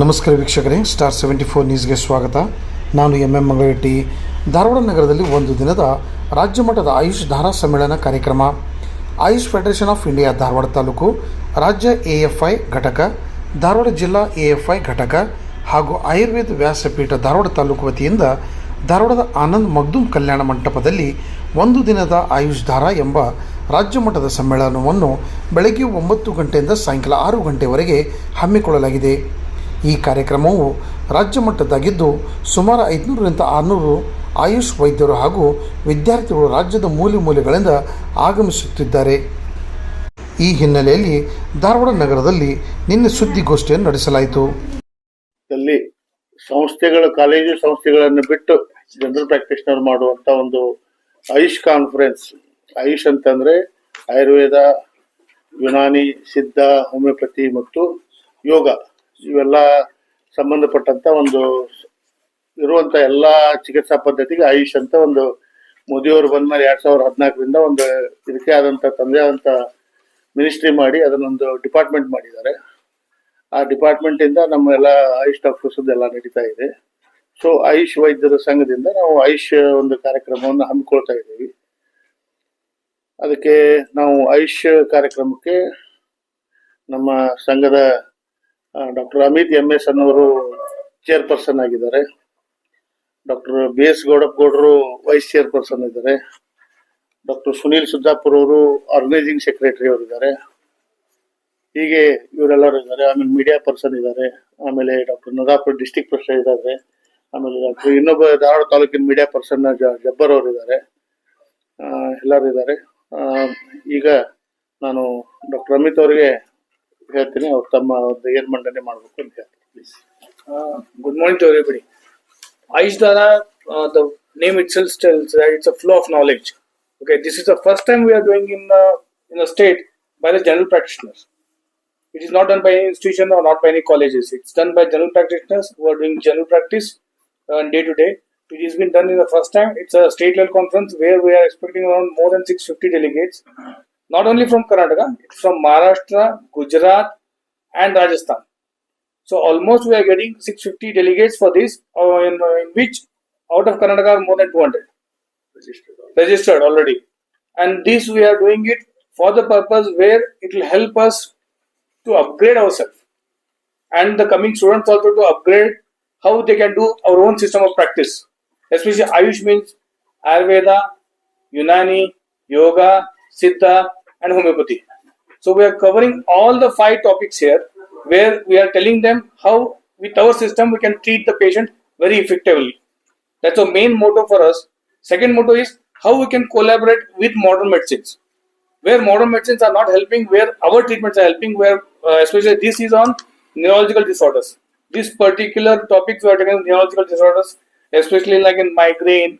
ನಮಸ್ಕಾರ ವೀಕ್ಷಕರೇ star seventy four ನ್ಯೂಸ್ಗೆ ಸ್ವಾಗತ. ನಾನು ಎಂ ಎಂ ಮಂಗಳಟ್ಟಿ ಧಾರವಾಡ ನಗರದಲ್ಲಿ ಒಂದು ದಿನದ ರಾಜ್ಯ ಮಟ್ಟದ ಆಯುಷ್ ಧಾರಾ ಸಮ್ಮೇಳನ ಕಾರ್ಯಕ್ರಮ. AYUSH federation of India Dharwad taluk, ರಾಜ್ಯ ಎ ಎಫ್ ಐ ಘಟಕ, ಧಾರವಾಡ ಜಿಲ್ಲಾ ಎ ಎಫ್ ಐ ಘಟಕ ಹಾಗೂ ಆಯುರ್ವೇದ ವ್ಯಾಸಪೀಠ ಧಾರವಾಡ ತಾಲೂಕು ವತಿಯಿಂದ ಧಾರವಾಡದ ಆನಂದ್ ಮಗ್ದೂಮ್ ಕಲ್ಯಾಣ ಮಂಟಪದಲ್ಲಿ ಒಂದು ದಿನದ ಆಯುಷ್ ಧಾರಾ ಎಂಬ ರಾಜ್ಯ ಮಟ್ಟದ ಸಮ್ಮೇಳನವನ್ನು ಬೆಳಗ್ಗೆ ಒಂಬತ್ತು ಗಂಟೆಯಿಂದ ಸಾಯಂಕಾಲ ಆರು ಗಂಟೆವರೆಗೆ ಹಮ್ಮಿಕೊಳ್ಳಲಾಗಿದೆ. ಈ ಕಾರ್ಯಕ್ರಮವು ರಾಜ್ಯ ಮಟ್ಟದ್ದಾಗಿದ್ದು ಸುಮಾರು ಐದುನೂರರಿಂದ ಆರುನೂರು ಆಯುಷ್ ವೈದ್ಯರು ಹಾಗೂ ವಿದ್ಯಾರ್ಥಿಗಳು ರಾಜ್ಯದ ಮೂಲೆ ಮೂಲೆಗಳಿಂದ ಆಗಮಿಸುತ್ತಿದ್ದಾರೆ. ಈ ಹಿನ್ನೆಲೆಯಲ್ಲಿ ಧಾರವಾಡ ನಗರದಲ್ಲಿ ನಿನ್ನೆ ಸುದ್ದಿಗೋಷ್ಠಿಯನ್ನು ನಡೆಸಲಾಯಿತು. ಸಂಸ್ಥೆಗಳ, ಕಾಲೇಜು ಸಂಸ್ಥೆಗಳನ್ನು ಬಿಟ್ಟು ಜನರಲ್ ಪ್ರಾಕ್ಟೀಷನರ್ ಮಾಡುವಂಥ ಒಂದು ಆಯುಷ್ ಕಾನ್ಫರೆನ್ಸ್, ಆಯುಷ್ ಅಂತಂದ್ರೆ ಆಯುರ್ವೇದ, ಯುನಾನಿ, ಸಿದ್ಧ, ಹೋಮಿಯೋಪತಿ ಮತ್ತು ಯೋಗ ಇವೆಲ್ಲ ಸಂಬಂಧಪಟ್ಟಂತ ಒಂದು ಇರುವಂತ ಎಲ್ಲಾ ಚಿಕಿತ್ಸಾ ಪದ್ಧತಿಗೆ ಆಯುಷ್ ಅಂತ ಒಂದು ಮೋದಿಯವರು ಬಂದ್ಮೇಲೆ ಎರಡ್ ಸಾವಿರದ ಹದಿನಾಲ್ಕರಿಂದ ಒಂದು ಇದಕ್ಕೆ ಆದಂತ ತಂದೆ ಆದಂತ ಮಿನಿಸ್ಟ್ರಿ ಮಾಡಿ ಅದನ್ನೊಂದು ಡಿಪಾರ್ಟ್ಮೆಂಟ್ ಮಾಡಿದ್ದಾರೆ. ಆ ಡಿಪಾರ್ಟ್ಮೆಂಟ್ ಇಂದ ನಮ್ಮ ಎಲ್ಲ ಆಯುಷ್ ಡಾಕ್ಟರ್ಸ್ ಎಲ್ಲ ನಡೀತಾ ಇದೆ. ಸೊ ಆಯುಷ್ ವೈದ್ಯರ ಸಂಘದಿಂದ ನಾವು ಆಯುಷ್ ಒಂದು ಕಾರ್ಯಕ್ರಮವನ್ನು ಹಮ್ಮಿಕೊಳ್ತಾ ಇದ್ದೀವಿ. ಅದಕ್ಕೆ ನಾವು ಆಯುಷ್ ಕಾರ್ಯಕ್ರಮಕ್ಕೆ ನಮ್ಮ ಸಂಘದ ಡಾಕ್ಟರ್ ಅಮಿತ್ ಎಂ ಎಸ್ ಅನ್ನೋರು ಚೇರ್ಪರ್ಸನ್ ಆಗಿದ್ದಾರೆ. ಡಾಕ್ಟರ್ ಬಿ ಎಸ್ ಗೌಡಪ್ಪಗೌಡರು ವೈಸ್ ಚೇರ್ಪರ್ಸನ್ ಇದ್ದಾರೆ. ಡಾಕ್ಟರ್ ಸುನೀಲ್ ಸುದ್ದಾಪುರ್ ಅವರು ಆರ್ಗನೈಸಿಂಗ್ ಸೆಕ್ರೆಟರಿ ಅವರು ಇದ್ದಾರೆ. ಹೀಗೆ ಇವರೆಲ್ಲರೂ ಇದ್ದಾರೆ. ಆಮೇಲೆ ಮೀಡಿಯಾ ಪರ್ಸನ್ ಇದ್ದಾರೆ. ಆಮೇಲೆ ಡಾಕ್ಟರ್ ನದಾಪುರ ಡಿಸ್ಟಿಕ್ ಪ್ರೆಸಿಡೆಂಟ್ ಇದ್ದಾರೆ. ಆಮೇಲೆ ಡಾಕ್ಟರ್ ಇನ್ನೊಬ್ಬ ಧಾರವಾಡ ತಾಲೂಕಿನ ಮೀಡಿಯಾ ಪರ್ಸನ್ ಜಬ್ಬರ್ ಅವರು ಇದ್ದಾರೆ. ಎಲ್ಲರೂ ಇದ್ದಾರೆ. ಈಗ ನಾನು ಡಾಕ್ಟರ್ ಅಮಿತ್ ಅವರಿಗೆ ಹೇಳ್ತೀನಿ ಅವ್ರು ತಮ್ಮ ಒಂದು ಏನ್ ಮಂಡನೆ ಮಾಡಬೇಕು ಅಂತ ಹೇಳ್ತಾರೆ please Uh, good morning to everybody. Aish Dara, uh, the name itself tells that it's a flow of knowledge. Okay, this is the first time we are doing in the in the state by the general practitioners. It is not done by any institution or not by any colleges. It's done by general practitioners who are doing general practice uh, day to day. It has been done in the first time. It's a state level conference where we are expecting around more than 650 delegates, not only from Karnataka, it's from Maharashtra, Gujarat, and Rajasthan. So almost we are getting 650 delegates for this, uh, in, uh, in which out of Karnataka more than 200 registered already. And this we are doing it for the purpose where it will help us to upgrade ourselves and the coming students also to upgrade how they can do our own system of practice. Especially Ayush means Ayurveda, Unani, Yoga, Siddha, and homeopathy. So we are covering all the five topics here where we are telling them how with our system we can treat the patient very effectively. That's the main motto for us. Second motto is how we can collaborate with modern medicines. Where modern medicines are not helping, where our treatments are helping, where uh, especially this is on neurological disorders. This particular topics we are taking neurological disorders, especially like in migraine,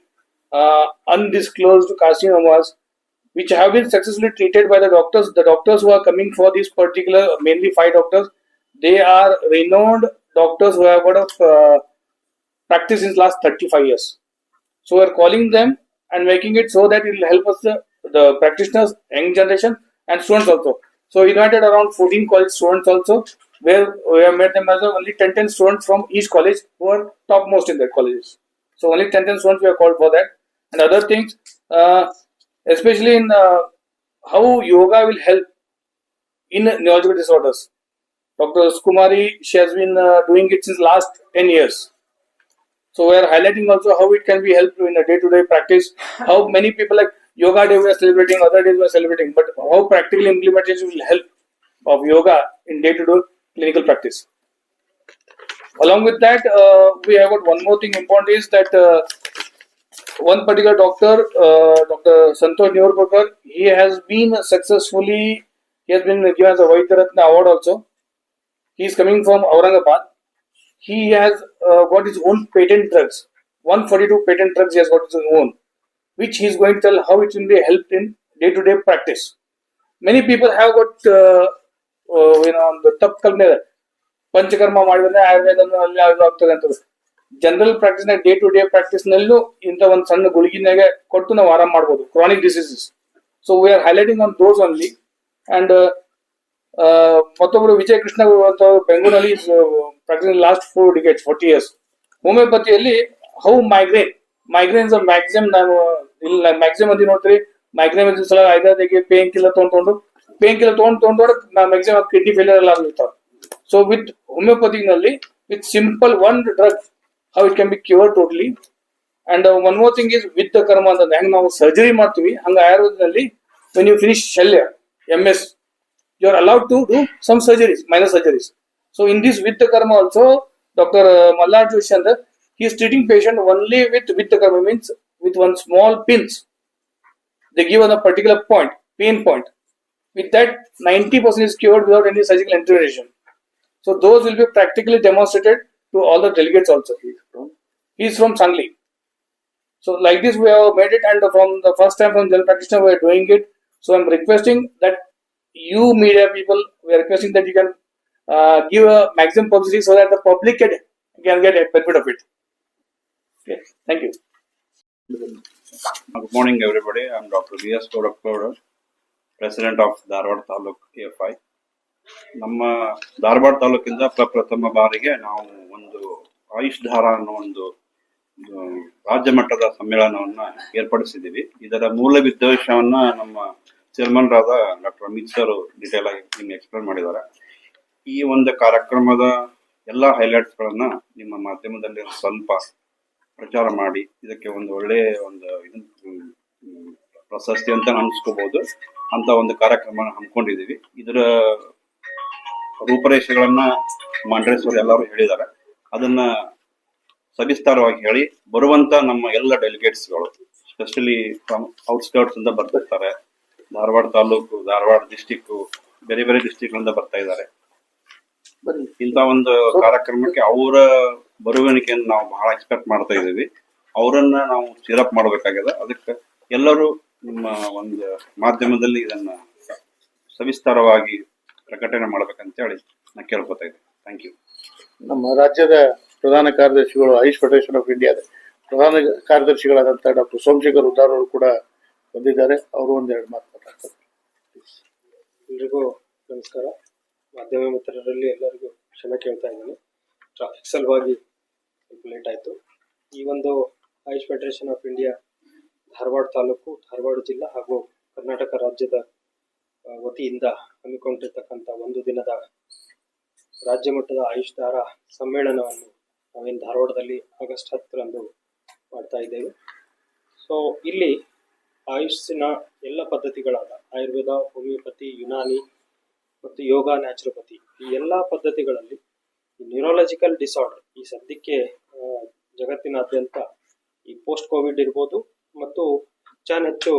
uh, undisclosed carcinomas, which have been successfully treated by the doctors. The doctors who are coming for this particular, mainly five doctors, they are renowned doctors who have got a uh, practice in last 35 years. So we are calling them and making it so that it will help us the, the practitioners, young generation, and students also. So we invited around 14 college students also, where we have made them as only 10 10 students from each college who are topmost in their colleges. So only 10 10 students we have called for that. And other things, uh, especially in uh, how yoga will help in neurological disorders. Dr. Kumari, she has been uh, doing it since last 10 years. So we are highlighting also how it can be helped in a day-to-day practice. How many people like yoga day we are celebrating, other days we are celebrating, but how practical implementation will help of yoga in day-to-day clinical practice. Along with that, uh, we have got one more thing important is that uh, one particular doctor, uh, Dr. Santosh Neurpurkar, he has been successfully, he has been given as a Vaidyaratna award also. He is coming from Aurangabad. He has uh, got his own patent drugs. 142 patent drugs he has got his own, which he is going to tell how it will be helped in day-to-day practice. Many people have got, uh, uh, you know, the ತಪ್ಪು ಕಲ್ಪನೆ ಇದೆ ಪಂಚಕರ್ಮ ಮಾಡಿದ್ರೆ ಆಯುರ್ವೇದ ಅಲ್ಲಿ ಅದು ಆಗ್ತದೆ ಅಂತ general practice day to day practice ನಲ್ಲೂ ಇಂಥ ಒಂದು ಸಣ್ಣ ಗುಳಿಗಿನಾಗೆ ಕೊಟ್ಟು ನಾವು ಆರಾಮ್ ಮಾಡ್ಬೋದು chronic diseases so we are highlighting on those only and ಮತ್ತೊಬ್ರು ವಿಜಯ ಕೃಷ್ಣ ಬೆಂಗಳೂರಲ್ಲಿ practice last four decade 40 years ಹೋಮಿಯೋಪತಿಯಲ್ಲಿ how migraine migraines maximum ನಾನು, ಇಲ್ಲಿ ಮ್ಯಾಕ್ಸಿಮಮ್ ಅಂತ ನೋಡ್ತೀರಿ ಮೈಗ್ರೇನ್ ಸಲ ಐದಾದಿಗೆ ಪೇನ್ ಕಿಲ್ಲರ್ ತೊಗೊಂಡು ಪೇನ್ ಕಿಲ್ಲರ್ ತೊಗೊಂಡು ತೊಗೊಂಡು ಮ್ಯಾಕ್ಸಿಮಮ್ ಕಿಡ್ನಿ ಫೇಲಿಯರ್ ಎಲ್ಲ ಆಗಿರ್ತಾರೆ so with ಹೋಮಿಯೋಪತಿನಲ್ಲಿ with simple one drug How it can be cure totally and one more thing is with karma ಅಂತಂದ್ರೆ ಹೆಂಗ್ ನಾವು ಸರ್ಜರಿ ಮಾಡ್ತೀವಿ ಹಂಗ ಆಯುರ್ವೇದದಲ್ಲಿ when you finish Shalya M S you are allowed to do some surgeries, minor surgeries. So in this with the karma also, Dr. Mallar Joshandar, he is treating patient only with with the karma means with one small pins. They give on a particular point, pain point. With that, 90% is cured without any surgical intervention. So those will be practically demonstrated to all the delegates also. He is from, he Sangli. So like this we have made it and from the first time from general practitioner we are doing it. So I'm requesting that you media people, we are requesting that you can uh, give a maximum publicity so that the public can, can get a benefit of it. Okay, thank you. Good morning everybody, I'm Dr. V.S. Kodakkoda, President of Darwad Taluk AFI. ನಮ್ಮ ಧಾರವಾಡ ತಾಲೂಕಿಂದ ಪ್ರಪ್ರಥಮ ಬಾರಿಗೆ ನಾವು ಒಂದು ಆಯುಷ್ ಧಾರ ಅನ್ನೋ ಒಂದು ರಾಜ್ಯ ಮಟ್ಟದ ಸಮ್ಮೇಳನವನ್ನ ಏರ್ಪಡಿಸಿದ್ದೀವಿ. ಇದರ ಮೂಲ ಉದ್ದೇಶವನ್ನ ನಮ್ಮ ಚೇರ್ಮನ್ ರಾದ ಡಾಕ್ಟರ್ ಅಮಿತ್ ಸರ್ ಡಿಟೇಲ್ ಆಗಿ ನಿಮ್ಗೆ ಎಕ್ಸ್ಪ್ಲೇನ್ ಮಾಡಿದ್ದಾರೆ. ಈ ಒಂದು ಕಾರ್ಯಕ್ರಮದ ಎಲ್ಲಾ ಹೈಲೈಟ್ಸ್ ಗಳನ್ನ ನಿಮ್ಮ ಮಾಧ್ಯಮದಲ್ಲಿ ಸ್ವಲ್ಪ ಪ್ರಚಾರ ಮಾಡಿ, ಇದಕ್ಕೆ ಒಂದು ಒಳ್ಳೆಯ ಒಂದು ಇದನ್ನ ಪ್ರಶಸ್ತಿ ಅಂತ ಅನ್ಸ್ಕೋಬಹುದು ಅಂತ ಒಂದು ಕಾರ್ಯಕ್ರಮ ಹಮ್ಮಿಕೊಂಡಿದೀವಿ ಇದರ ರೂಪರೇಷೆಗಳನ್ನ ಮಂಡ್ರೇಶ್ವರ್ ಎಲ್ಲರೂ ಹೇಳಿದ್ದಾರೆ. ಅದನ್ನ ಸವಿಸ್ತಾರವಾಗಿ ಹೇಳಿ ಬರುವಂತ ನಮ್ಮ ಎಲ್ಲ ಡೆಲಿಗೇಟ್ಸ್ಗಳು ಸ್ಪೆಷಲಿ ಫ್ರಮ್ ಔಟ್ಸ್ಕರ್ಟ್ಸ್ ಇಂದ ಬರ್ತಿರ್ತಾರೆ ಧಾರವಾಡ ತಾಲೂಕು ಧಾರವಾಡ ಡಿಸ್ಟಿಕ್ ಬೇರೆ ಬೇರೆ ಡಿಸ್ಟಿಕ್ಗಳಿಂದ ಬರ್ತಾ ಇದ್ದಾರೆ. ಇಂತ ಒಂದು ಕಾರ್ಯಕ್ರಮಕ್ಕೆ ಅವರ ಬರುವಣಿಕೆಯನ್ನು ನಾವು ಬಹಳ ಎಕ್ಸ್ಪೆಕ್ಟ್ ಮಾಡ್ತಾ ಇದ್ದೀವಿ. ಅವರನ್ನ ನಾವು ಸಿರಪ್ ಮಾಡಬೇಕಾಗಿದೆ. ಅದಕ್ಕೆ ಎಲ್ಲರೂ ನಿಮ್ಮ ಒಂದು ಮಾಧ್ಯಮದಲ್ಲಿ ಇದನ್ನ ಸವಿಸ್ತಾರವಾಗಿ ಪ್ರಕಟಣೆ ಮಾಡ್ಬೇಕಂತೇಳಿ ನಾ ಕೇಳ್ಕೊತಾ ಇದ್ದೀನಿ ಥ್ಯಾಂಕ್ ಯು ನಮ್ಮ ರಾಜ್ಯದ ಪ್ರಧಾನ ಕಾರ್ಯದರ್ಶಿಗಳು ಐಸ್ ಫೆಡರೇಷನ್ ಆಫ್ ಇಂಡಿಯಾದ ಪ್ರಧಾನ ಕಾರ್ಯದರ್ಶಿಗಳಾದಂಥ ಡಾಕ್ಟರ್ ಸೋಮಶೇಖರ್ ಉದ್ದಾರ್ ಅವರು ಕೂಡ ಬಂದಿದ್ದಾರೆ. ಅವರು ಒಂದೆರಡು ಮಾತು ಮಾತಾಡ್ತಾರೆ. ಎಲ್ರಿಗೂ ನಮಸ್ಕಾರ. ಮಾಧ್ಯಮ ಮಿತ್ರರಲ್ಲಿ ಎಲ್ಲರಿಗೂ ಕ್ಷಮೆ ಕೇಳ್ತಾ ಇದ್ದೀನಿ. ಟ್ರಾಫಿಕ್ ಸಲುವಾಗಿ ಸ್ವಲ್ಪ ಲೇಟ್ ಆಯಿತು. ಈ ಒಂದು AYUSH federation of India Dharwad taluk Dharwad ಜಿಲ್ಲಾ ಹಾಗೂ ಕರ್ನಾಟಕ ರಾಜ್ಯದ ವತಿಯಿಂದ ಹಮ್ಮಿಕೊಂಡಿರ್ತಕ್ಕಂಥ ಒಂದು ದಿನದ ರಾಜ್ಯ ಮಟ್ಟದ ಆಯುಷ್ ಧಾರ ಸಮ್ಮೇಳನವನ್ನು ನಾವೇನು ಧಾರವಾಡದಲ್ಲಿ ಆಗಸ್ಟ್ ಹತ್ತರಂದು ಮಾಡ್ತಾ ಇದ್ದೇವೆ. ಸೊ ಇಲ್ಲಿ ಆಯುಷ್ಸಿನ ಎಲ್ಲ ಪದ್ಧತಿಗಳಾದ ಆಯುರ್ವೇದ, ಹೋಮಿಯೋಪತಿ, ಯುನಾನಿ ಮತ್ತು ಯೋಗ, ನ್ಯಾಚುರೋಪತಿ ಈ ಎಲ್ಲ ಪದ್ಧತಿಗಳಲ್ಲಿ ನ್ಯೂರಾಲಜಿಕಲ್ ಡಿಸಾರ್ಡರ್ ಈ ಸದ್ಯಕ್ಕೆ ಜಗತ್ತಿನಾದ್ಯಂತ ಈ ಪೋಸ್ಟ್ ಕೋವಿಡ್ ಇರ್ಬೋದು ಮತ್ತು ಹೆಚ್ಚಾನೆಚ್ಚು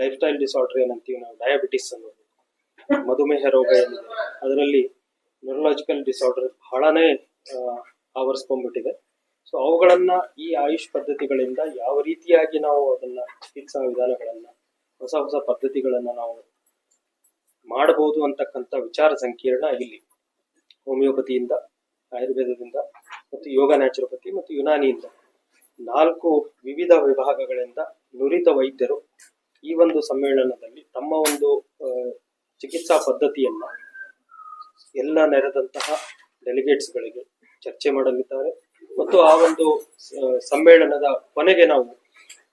ಲೈಫ್ ಸ್ಟೈಲ್ ಡಿಸಾರ್ಡರ್ ಏನಂತೀವಿ ನಾವು, ಡಯಾಬಿಟಿಸ್ ಅನ್ನೋದು. ಮಧುಮೇಹ ರೋಗ ಏನಿದೆ ಅದರಲ್ಲಿ ನ್ಯೂರಲಾಜಿಕಲ್ ಡಿಸಾರ್ಡರ್ ಬಹಳನೇ ಆವರಿಸ್ಕೊಂಡ್ಬಿಟ್ಟಿದೆ. ಸೊ ಅವುಗಳನ್ನ ಈ ಆಯುಷ್ ಪದ್ಧತಿಗಳಿಂದ ಯಾವ ರೀತಿಯಾಗಿ ನಾವು ಅದನ್ನ ಚಿಕಿತ್ಸಾ ವಿಧಾನಗಳನ್ನ, ಹೊಸ ಹೊಸ ಪದ್ಧತಿಗಳನ್ನ ನಾವು ಮಾಡಬಹುದು ಅಂತಕ್ಕಂಥ ವಿಚಾರ ಸಂಕೀರ್ಣ ಇಲ್ಲಿ. ಹೋಮಿಯೋಪತಿಯಿಂದ, ಆಯುರ್ವೇದದಿಂದ ಮತ್ತು ಯೋಗ ನ್ಯಾಚುರೋಪತಿ ಮತ್ತು ಯುನಾನಿಯಿಂದ ನಾಲ್ಕು ವಿವಿಧ ವಿಭಾಗಗಳಿಂದ ನುರಿತ ವೈದ್ಯರು ಈ ಒಂದು ಸಮ್ಮೇಳನದಲ್ಲಿ ತಮ್ಮ ಒಂದು ಚಿಕಿತ್ಸಾ ಪದ್ಧತಿಯನ್ನು ಎಲ್ಲ ನೆರೆದಂತಹ ಡೆಲಿಗೇಟ್ಸ್ಗಳಿಗೆ ಚರ್ಚೆ ಮಾಡಲಿದ್ದಾರೆ. ಮತ್ತು ಆ ಒಂದು ಸಮ್ಮೇಳನದ ಕೊನೆಗೆ ನಾವು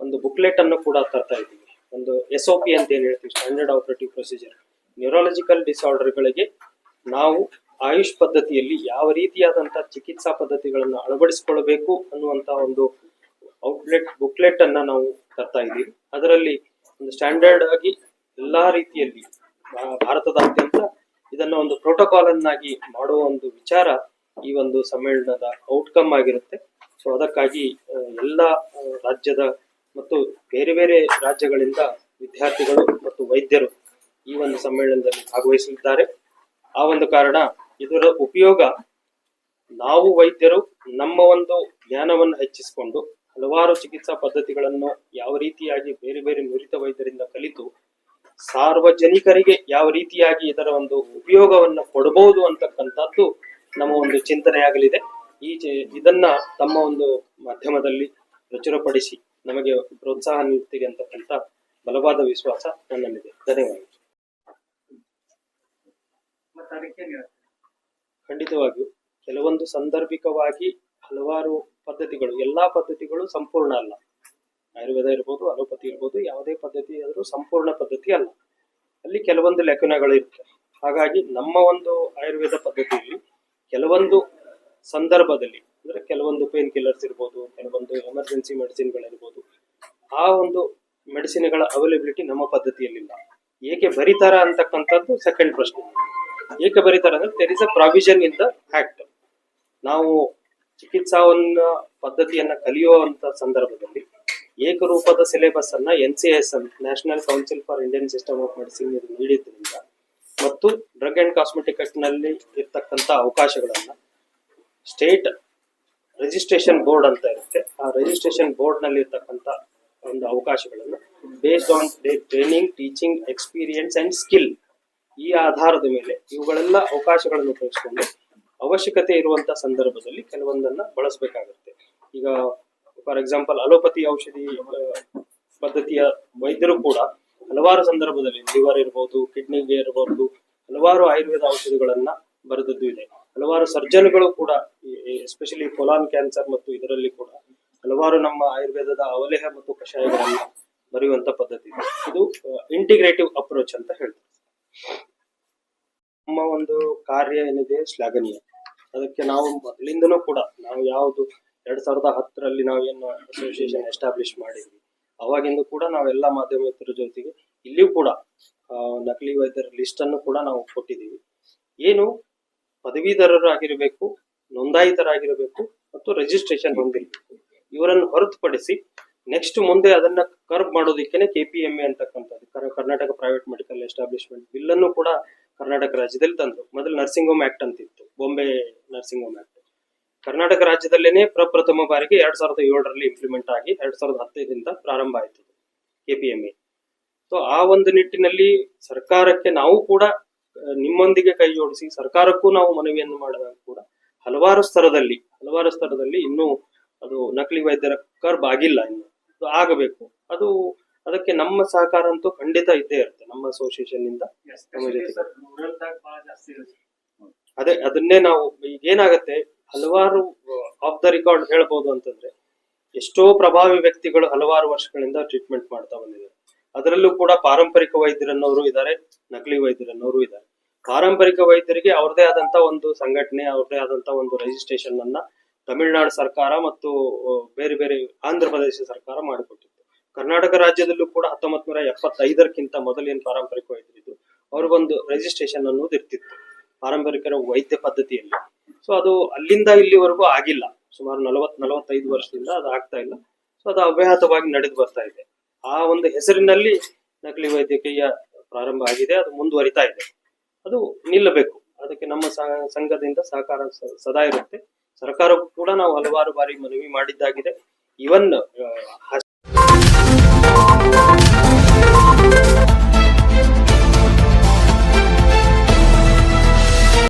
ಒಂದು ಬುಕ್ಲೆಟ್ ಅನ್ನು ಕೂಡ ತರ್ತಾ ಇದ್ದೀವಿ. ಒಂದು ಎಸ್ ಒ ಪಿ ಅಂತ ಏನು ಹೇಳ್ತೀವಿ? ಸ್ಟ್ಯಾಂಡರ್ಡ್ ಆಪರೇಟಿವ್ ಪ್ರೊಸೀಜರ್ ನ್ಯೂರಾಲಜಿಕಲ್ ಡಿಸಾರ್ಡರ್ಗಳಿಗೆ ನಾವು ಆಯುಷ್ ಪದ್ಧತಿಯಲ್ಲಿ ಯಾವ ರೀತಿಯಾದಂತಹ ಚಿಕಿತ್ಸಾ ಪದ್ಧತಿಗಳನ್ನು ಅಳವಡಿಸಿಕೊಳ್ಳಬೇಕು ಅನ್ನುವಂತ ಒಂದು ಔಟ್ಲೆಟ್ ಬುಕ್ಲೆಟ್ ಅನ್ನ ನಾವು ತರ್ತಾ ಇದ್ದೀವಿ. ಅದರಲ್ಲಿ ಒಂದು ಸ್ಟ್ಯಾಂಡರ್ಡ್ ಆಗಿ ಎಲ್ಲಾ ರೀತಿಯಲ್ಲಿ ಭಾರತದಾದ್ಯಂತ ಇದನ್ನ ಒಂದು ಪ್ರೋಟೋಕಾಲ್ ಅನ್ನಾಗಿ ಮಾಡುವ ಒಂದು ವಿಚಾರ ಈ ಒಂದು ಸಮ್ಮೇಳನದ ಔಟ್ಕಮ್ ಆಗಿರುತ್ತೆ. ಸೊ ಅದಕ್ಕಾಗಿ ಎಲ್ಲ ರಾಜ್ಯದ ಮತ್ತು ಬೇರೆ ಬೇರೆ ರಾಜ್ಯಗಳಿಂದ ವಿದ್ಯಾರ್ಥಿಗಳು ಮತ್ತು ವೈದ್ಯರು ಈ ಒಂದು ಸಮ್ಮೇಳನದಲ್ಲಿ ಭಾಗವಹಿಸಲಿದ್ದಾರೆ. ಆ ಒಂದು ಕಾರಣ ಇದರ ಉಪಯೋಗ ನಾವು ವೈದ್ಯರು ನಮ್ಮ ಒಂದು ಜ್ಞಾನವನ್ನು ಹೆಚ್ಚಿಸಿಕೊಂಡು ಹಲವಾರು ಚಿಕಿತ್ಸಾ ಪದ್ಧತಿಗಳನ್ನು ಯಾವ ರೀತಿಯಾಗಿ ಬೇರೆ ಬೇರೆ ನುರಿತ ವೈದ್ಯರಿಂದ ಕಲಿತು ಸಾರ್ವಜನಿಕರಿಗೆ ಯಾವ ರೀತಿಯಾಗಿ ಇದರ ಒಂದು ಉಪಯೋಗವನ್ನ ಕೊಡಬಹುದು ಅಂತಕ್ಕಂಥದ್ದು ನಮ್ಮ ಒಂದು ಚಿಂತನೆಯಾಗಲಿದೆ ಈ ಇದನ್ನ ತಮ್ಮ ಒಂದು ಮಾಧ್ಯಮದಲ್ಲಿ ಪ್ರಚುರಪಡಿಸಿ ನಮಗೆ ಪ್ರೋತ್ಸಾಹ ನೀಡ್ತೀರಿ ಅಂತಕ್ಕಂಥ ಬಲವಾದ ವಿಶ್ವಾಸ ನನ್ನಲ್ಲಿದೆ. ಧನ್ಯವಾದಗಳು. ಖಂಡಿತವಾಗಿಯೂ ಕೆಲವೊಂದು ಸಂದರ್ಭಿಕವಾಗಿ ಹಲವಾರು ಪದ್ಧತಿಗಳು ಎಲ್ಲಾ ಪದ್ಧತಿಗಳು ಸಂಪೂರ್ಣ ಅಲ್ಲ. ಆಯುರ್ವೇದ ಇರ್ಬೋದು ಅಲೋಪತಿ ಇರ್ಬೋದು ಯಾವುದೇ ಪದ್ಧತಿ ಆದರೂ ಸಂಪೂರ್ಣ ಪದ್ಧತಿ ಅಲ್ಲ. ಅಲ್ಲಿ ಕೆಲವೊಂದು ಲೇಖನಗಳು ಇರುತ್ತೆ. ಹಾಗಾಗಿ ನಮ್ಮ ಒಂದು ಆಯುರ್ವೇದ ಪದ್ಧತಿಯಲ್ಲಿ ಕೆಲವೊಂದು ಸಂದರ್ಭದಲ್ಲಿ, ಅಂದ್ರೆ ಕೆಲವೊಂದು ಪೇನ್ ಕಿಲ್ಲರ್ಸ್ ಇರ್ಬೋದು, ಕೆಲವೊಂದು ಎಮರ್ಜೆನ್ಸಿ ಮೆಡಿಸಿನ್ಗಳಿರ್ಬೋದು, ಆ ಒಂದು ಮೆಡಿಸಿನ್ಗಳ ಅವೈಲೇಬಿಲಿಟಿ ನಮ್ಮ ಪದ್ಧತಿಯಲ್ಲಿಲ್ಲ. ಏಕೆ ಬರೀತಾರ ಅಂತಕ್ಕಂಥದ್ದು ಸೆಕೆಂಡ್ ಪ್ರಶ್ನೆ. ಏಕೆ ಬರೀತಾರ ಅಂದ್ರೆ is a provision in the act ನಾವು ಚಿಕಿತ್ಸಾವನ್ನ ಪದ್ಧತಿಯನ್ನ ಕಲಿಯುವಂತ ಸಂದರ್ಭದಲ್ಲಿ ಏಕರೂಪದ ಸಿಲೆಬಸ್ ಅನ್ನ N C S national council for Indian system of medicine ನೀಡಿದ್ರಿಂದ ಮತ್ತು ಡ್ರಗ್ ಅಂಡ್ ಕಾಸ್ಮೆಟಿಕ್ ಆಕ್ಟ್ನಲ್ಲಿ ಇರ್ತಕ್ಕಂಥ ಅವಕಾಶಗಳನ್ನ ಸ್ಟೇಟ್ ರಿಜಿಸ್ಟ್ರೇಷನ್ ಬೋರ್ಡ್ ಅಂತ ಇರುತ್ತೆ. ಆ ರಿಜಿಸ್ಟ್ರೇಷನ್ ಬೋರ್ಡ್ನಲ್ಲಿ ಇರ್ತಕ್ಕಂಥ ಒಂದು ಅವಕಾಶಗಳನ್ನು based on training teaching experience and skill ಈ ಆಧಾರದ ಮೇಲೆ ಇವುಗಳೆಲ್ಲ ಅವಕಾಶಗಳನ್ನು ಉಪಯೋಗಿಸಿಕೊಂಡು ಅವಶ್ಯಕತೆ ಇರುವಂತಹ ಸಂದರ್ಭದಲ್ಲಿ ಕೆಲವೊಂದನ್ನ ಬಳಸಬೇಕಾಗುತ್ತೆ. ಈಗ ಫಾರ್ ಎಕ್ಸಾಂಪಲ್ ಅಲೋಪತಿ ಔಷಧಿ ಪದ್ಧತಿಯ ವೈದ್ಯರು ಕೂಡ ಹಲವಾರು ಸಂದರ್ಭದಲ್ಲಿ ಲಿವರ್ ಇರಬಹುದು ಕಿಡ್ನಿಗೆ ಇರಬಹುದು ಹಲವಾರು ಆಯುರ್ವೇದ ಔಷಧಿಗಳನ್ನ ಬರೆದದ್ದು ಇದೆ. ಹಲವಾರು ಸರ್ಜನ್ಗಳು ಕೂಡ ಎಸ್ಪೆಷಲಿ ಕೊಲಾನ್ ಕ್ಯಾನ್ಸರ್ ಮತ್ತು ಇದರಲ್ಲಿ ಕೂಡ ಹಲವಾರು ನಮ್ಮ ಆಯುರ್ವೇದದ ಅವಲೇಹ ಮತ್ತು ಕಷಾಯಗಳನ್ನ ಬರೆಯುವಂತ ಪದ್ಧತಿ ಇದೆ. ಇದು ಇಂಟಿಗ್ರೇಟಿವ್ ಅಪ್ರೋಚ್ ಅಂತ ಹೇಳ್ತಾರೆ. ನಮ್ಮ ಒಂದು ಕಾರ್ಯ ಏನಿದೆ ಶ್ಲಾಘನೀಯ. ಅದಕ್ಕೆ ನಾವು ಮೊದಲಿಂದನೂ ಕೂಡ ನಾವು ಯಾವುದು ಎರಡ್ ಸಾವಿರದ ಹತ್ತರಲ್ಲಿ ನಾವೇನು ಅಸೋಸಿಯೇಷನ್ ಎಸ್ಟಾಬ್ಲಿಷ್ ಮಾಡಿದ್ವಿ. ಅವಾಗಿಂದ ಕೂಡ ನಾವೆಲ್ಲ ಮಾಧ್ಯಮಿಕರ ಜೊತೆಗೆ ಇಲ್ಲಿಯೂ ಕೂಡ ನಕಲಿ ವೈದ್ಯರ ಲಿಸ್ಟ್ ಅನ್ನು ಕೂಡ ನಾವು ಕೊಟ್ಟಿದ್ದೀವಿ. ಏನು, ಪದವೀಧರರಾಗಿರಬೇಕು, ನೋಂದಾಯಿತರಾಗಿರಬೇಕು ಮತ್ತು ರಿಜಿಸ್ಟ್ರೇಷನ್ ಹೊಂದಿರಬೇಕು. ಇವರನ್ನು ಹೊರತುಪಡಿಸಿ ನೆಕ್ಸ್ಟ್ ಮುಂದೆ ಅದನ್ನ ಕರ್ಬ್ ಮಾಡೋದಕ್ಕೆ K P M A Karnataka private medical establishment bill ಅನ್ನು ಕೂಡ ಕರ್ನಾಟಕ ರಾಜ್ಯದಲ್ಲಿ ತಂದ್ರು. ಮೊದಲು ನರ್ಸಿಂಗ್ ಹೋಮ್ ಆಕ್ಟ್ ಅಂತಿತ್ತು Bombay nursing home act Karnataka ರಾಜ್ಯದಲ್ಲೇನೆ ಪ್ರಪ್ರಥಮ ಬಾರಿಗೆ ಎರಡ್ ಸಾವಿರದ ಏಳರಲ್ಲಿ ಇಂಪ್ಲಿಮೆಂಟ್ ಆಗಿ ಎರಡ್ ಸಾವಿರದ ಹತ್ತೈದರಿಂದ ಪ್ರಾರಂಭ ಆಯಿತು ಎ ಸೊ ಆ ಒಂದು ನಿಟ್ಟಿನಲ್ಲಿ ಸರ್ಕಾರಕ್ಕೆ ನಾವು ಕೂಡ ನಿಮ್ಮೊಂದಿಗೆ ಕೈ ಜೋಡಿಸಿ ಸರ್ಕಾರಕ್ಕೂ ನಾವು ಮನವಿಯನ್ನು ಮಾಡಿದಾಗ ಕೂಡ ಹಲವಾರು ಸ್ತರದಲ್ಲಿ ಹಲವಾರು ಸ್ತರದಲ್ಲಿ ಇನ್ನೂ ಅದು ನಕಲಿ ವೈದ್ಯರ ಕರ್ಬ್ ಆಗಿಲ್ಲ ಇನ್ನು. ಅದು ಆಗಬೇಕು. ಅದು ಅದಕ್ಕೆ ನಮ್ಮ ಸಹಕಾರ ಅಂತೂ ಖಂಡಿತ ಇದ್ದೇ ಇರುತ್ತೆ ನಮ್ಮ ಅಸೋಸಿಯೇಷನ್ ಇಂದ. ನಮ್ಮ ಅದೇ ಅದನ್ನೇ ನಾವು ಈಗ ಏನಾಗತ್ತೆ ಹಲವಾರು ಆಫ್ ದ ರೆಕಾರ್ಡ್ ಹೇಳ್ಬೋದು ಅಂತಂದ್ರೆ, ಎಷ್ಟೋ ಪ್ರಭಾವಿ ವ್ಯಕ್ತಿಗಳು ಹಲವಾರು ವರ್ಷಗಳಿಂದ ಟ್ರೀಟ್ಮೆಂಟ್ ಮಾಡ್ತಾ ಬಂದಿದ್ದಾರೆ. ಅದರಲ್ಲೂ ಕೂಡ ಪಾರಂಪರಿಕ ವೈದ್ಯರನ್ನವರು ಇದ್ದಾರೆ, ನಕಲಿ ವೈದ್ಯರನ್ನವರು ಇದ್ದಾರೆ. ಪಾರಂಪರಿಕ ವೈದ್ಯರಿಗೆ ಅವ್ರದೇ ಆದಂತ ಒಂದು ಸಂಘಟನೆ ಅವ್ರದೇ ಆದಂತ ಒಂದು ರಿಜಿಸ್ಟ್ರೇಷನ್ ಅನ್ನ ತಮಿಳುನಾಡು ಸರ್ಕಾರ ಮತ್ತು ಬೇರೆ ಬೇರೆ ಆಂಧ್ರ ಪ್ರದೇಶ ಸರ್ಕಾರ ಮಾಡಿಕೊಟ್ಟಿತ್ತು. ಕರ್ನಾಟಕ ರಾಜ್ಯದಲ್ಲೂ ಕೂಡ ಹತ್ತೊಂಬತ್ ನೂರ ಎಪ್ಪತ್ತೈದರಕ್ಕಿಂತ ಮೊದಲೇನು ಪಾರಂಪರಿಕ ವೈದ್ಯರಿದ್ರು ಅವ್ರಿಗೊಂದು ರಿಜಿಸ್ಟ್ರೇಷನ್ ಅನ್ನೋದು ಇರ್ತಿತ್ತು. ಪಾರಂಪರಿಕರ ವೈದ್ಯ ಪದ್ಧತಿಯಲ್ಲಿ. ಸೊ ಅದು ಅಲ್ಲಿಂದ ಇಲ್ಲಿವರೆಗೂ ಆಗಿಲ್ಲ. ಸುಮಾರು ನಲವತ್, ನಲವತ್ತೈದು ವರ್ಷದಿಂದ ಅದು ಆಗ್ತಾ ಇಲ್ಲ. ಸೊ ಅದು ಅವ್ಯಾಹತವಾಗಿ ನಡೆದು ಬರ್ತಾ ಇದೆ. ಆ ಒಂದು ಹೆಸರಿನಲ್ಲಿ ನಕಲಿ ವೈದ್ಯಕೀಯ ಪ್ರಾರಂಭ ಆಗಿದೆ. ಅದು ಮುಂದುವರಿತಾ ಇದೆ. ಅದು ನಿಲ್ಲಬೇಕು. ಅದಕ್ಕೆ ನಮ್ಮ ಸಂಘದಿಂದ ಸಹಕಾರ ಸದಾ ಇರುತ್ತೆ. ಸರ್ಕಾರಕ್ಕೂ ಕೂಡ ನಾವು ಹಲವಾರು ಬಾರಿ ಮನವಿ ಮಾಡಿದ್ದಾಗಿದೆ. ಇವನ್